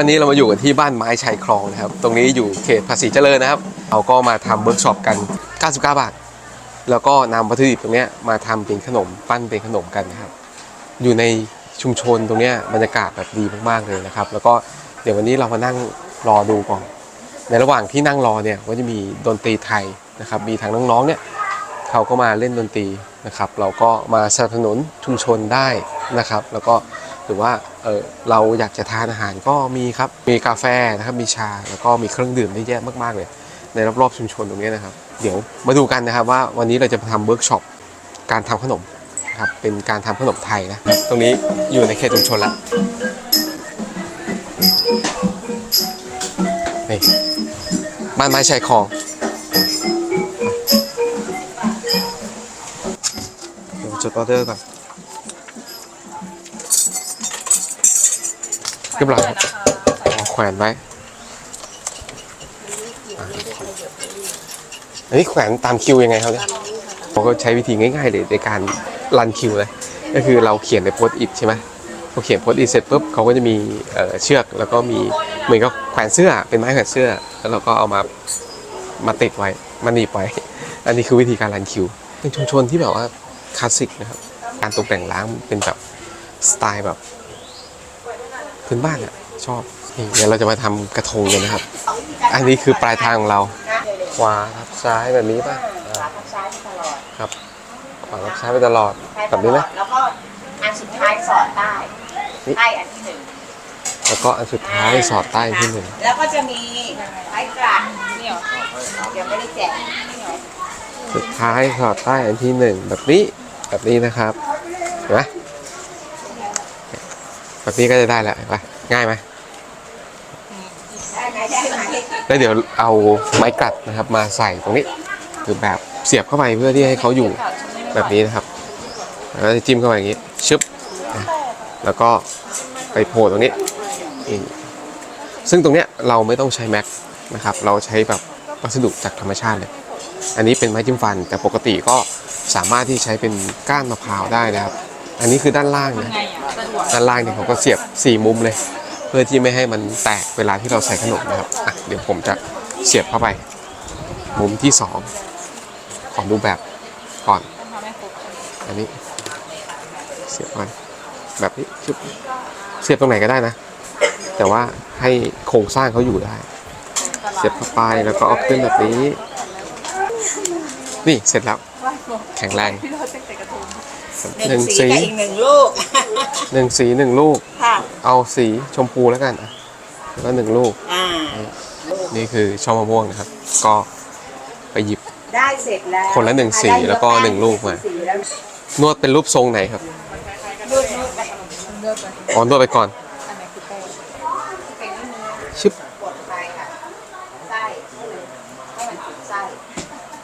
วันนี้เรามาอยู่กันที่บ้านไม้ชายคลองนะครับ ตรงนี้อยู่เขตภาษีเจริญนะครับ เราก็มาทำเวิร์กช็อปกัน 99 บาท แล้วก็นำวัตถุดิบตรงนี้มาทำเป็นขนมปั้นเป็นขนมกันนะครับ อยู่ในชุมชนตรงนี้บรรยากาศแบบดีมากๆเลยนะครับ แล้วก็เดี๋ยววันนี้เรามานั่งรอดูก่อน ในระหว่างที่นั่งรอเนี่ยก็จะมีดนตรีไทยนะครับ มีทางน้องๆเนี่ยเขาก็มาเล่นดนตรีนะครับ เราก็มาสนับสนุนชุมชนได้นะครับ แล้วก็หรือว่า เออเราอยากจะทานอาหารก็มีครับ มีกาแฟนะครับมีชาแล้วก็มีเครื่องดื่มเยอะแยะมากๆเลย ในรอบๆชุมชนตรงนี้นะครับ เดี๋ยวมาดูกันนะครับว่าวันนี้เราจะมาทำเวิร์กช็อปการทำขนมครับเป็นการทำขนมไทยนะ ตรงนี้อยู่ในเขตชุมชนละนี่บ้านไม้ชายคลองเดี๋ยวจดออเดอร์ก่อน เรียบร้อยครับอ๋อแขวนไว้อันนี้แขวนตามคิวยังไงครับเนี่ยผมก็ใช้วิธีง่ายๆเลยในการรันคิวเลยก็คือเราเขียนในโพสต์อิทใช่ไหมพอเขียนโพสต์อิทเสร็จปุ๊บเขาก็จะมีเอ่อเชือกแล้วก็มีเหมือนกับแขวนเสื้อเป็นไม้แขวนเสื้อ แล้วเราก็เอามามาติดไว้มาหนีบไว้อันนี้คือวิธีการรันคิวเป็นชุมชนที่แบบว่าคลาสสิกนะครับการตกแต่งร้านเป็นแบบสไตล์แบบ พื้นบ้านอะชอบนี่เดี๋ยวเราจะมาทำกระทงกันนะครับ อันนี้คือปลายทางของเรา ขวาทับซ้ายแบบนี้ป่ะอ่าขวาทับซ้ายไปตลอดครับขวาทับซ้ายไปตลอดซ้ายแบบนี้นะแล้วก็อันสุดท้ายสอดใต้นี่ใต้อันที่หนึ่งแล้วก็อันสุดท้ายสอดใต้ที่หนึ่งแล้วก็จะมีไม้กระดเนี่ยยังไม่ได้แจกสุดท้ายสอดใต้อันที่หนึ่งแบบนี้แบบนี้นะครับเห็นไหม แบบนี้ก็จะได้แล้วเห็นปะง่ายไหมแล้วเดี๋ยวเอาไม้กัดนะครับ มาใส่ตรงนี้คือแบบเสียบเข้าไปเพื่อที่ให้เขาอยู่แบบนี้นะครับแล้วจิ้มเข้าไปอย่างนี้ชึบแล้วก็ไปโผล่ตรงนี้ ซึ่งตรงเนี้ยเราไม่ต้องใช้แม็กนะครับ เราใช้แบบวัสดุจากธรรมชาติเลย อันนี้เป็นไม้จิ้มฟัน แต่ปกติก็สามารถที่ใช้เป็นก้านมะพร้าวได้นะครับ อันนี้คือด้านล่างนะ ด้านล่างเนี่ยเขาก็เสียบสี่มุมเลย เพื่อที่ไม่ให้มันแตกเวลาที่เราใส่ขนมนะครับอะเดี๋ยวผมจะเสียบเข้าไป มุมที่สองขอดูแบบก่อน อันนี้ เสียบไปแบบนี้ชึบเสียบตรงไหนก็ได้นะ แต่ว่าให้โครงสร้างเขาอยู่ได้ เสียบเข้าไปแล้วก็เอาขึ้นแบบนี้ นี่เสร็จแล้ว แข็งแรง หนึ่งสีกับอีกหนึ่งลูก หนึ่งสีหนึ่งลูก ค่ะ เอาสีชมพูแล้วกันอะแล้วก็หนึ่งลูก อ่านี่คือช่อมะม่วงนะครับ ก็ไปหยิบ ได้เสร็จแล้วคนละหนึ่งสีแล้วก็หนึ่งลูกมา สีแล้วนวดเป็นรูปทรงไหนครับรูดรูดไปอ๋อนวดไปก่อนชึบ กดไปค่ะไส้ให้มันให้มันติดไส้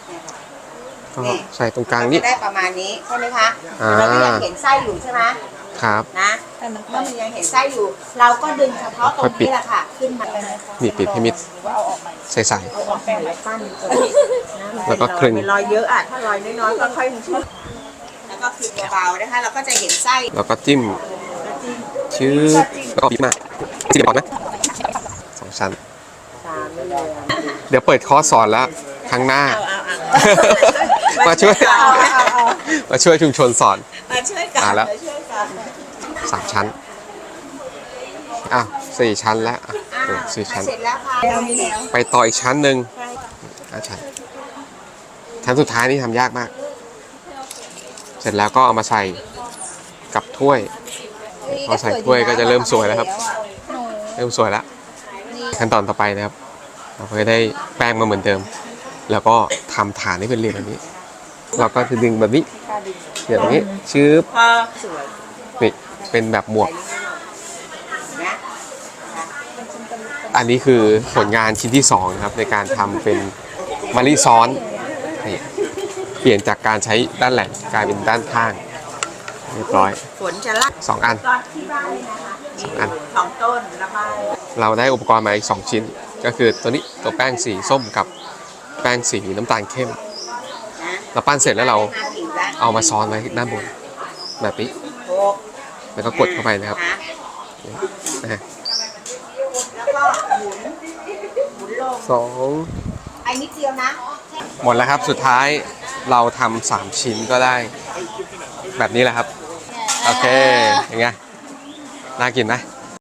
เนี่ยค่ะ ก็ใส่ตรงกลางนี้ จะได้ประมาณนี้ใช่ไหมคะอ่า เราก็ยังเห็นไส้อยู่ใช่ไหมครับ นะเมื่อมันยังเห็นไส้อยู่ เราก็ดึงเฉพาะตรงนี้แหละค่ะ ขึ้นมาเลยนี่ปิดให้มิดใส่ใส่ เอาออกไปแล้วปั้นตัวนะแล้วก็คลึง เป็นรอยเยอะอะถ้ารอยน้อยๆก็ค่อยชุบแล้วก็คลึงเบาๆนะคะ เราก็จะเห็นไส้แล้วก็จิ้ม ชื่อแล้วก็บีบมาจิ้มก่อนไหมสองชั้น ตามไปเลยเดี๋ยวเปิดคอร์สสอนแล้วครั้งหน้า เอาเอาเอา มาช่วยเอาเอาเอามาช่วยชุมชนสอน มาช่วยกันอ่าแล้วมาช่วยกันสามชั้นอะสี่ชั้นแล้วอะอ่าเออสี่ชั้น เสร็จแล้วค่ะเรามีแล้วไปต่ออีกชั้นหนึ่งอะชั้นชั้นสุดท้ายนี่ทำยากมาก เสร็จแล้วก็เอามาใส่กับถ้วย พอใส่ถ้วยก็จะเริ่มสวยแล้วครับ เริ่มสวยแล้วขั้นตอนต่อไปนะครับ เราก็จะได้แป้งมาเหมือนเดิม แล้วก็ทำฐานให้เป็นเหลี่ยมแบบนี้ เราก็จะดึงแบบนี้อย่างนี้ชืบพอสวยนี่เป็นแบบหมวกนะอันนี้คือผลงานชิ้นที่2นะครับ ในการทำเป็นมะลิซ้อนนี่เปลี่ยนจากการใช้ด้านแหลมกลายเป็นด้านข้างเรียบร้อยฝนจะลัก2อันตอนที่บ้านเลยนะคะสองอันสองต้นระบายเราได้อุปกรณ์มาอีก2ชิ้น ก็คือตัวนี้ตัวแป้งสีส้มกับแป้งสีน้ำตาลเข้มนะ เราปั้นเสร็จแล้วเราเอามาซ้อนไว้ด้านบนแบบนี้ แล้วก็กดเข้าไปนะครับนะสองไอ้นิดเดียวนะหมดแล้วครับสุดท้ายเราทำสามชิ้นก็ได้ แบบนี้แหละครับ โอเคอย่างไงน่ากินไหม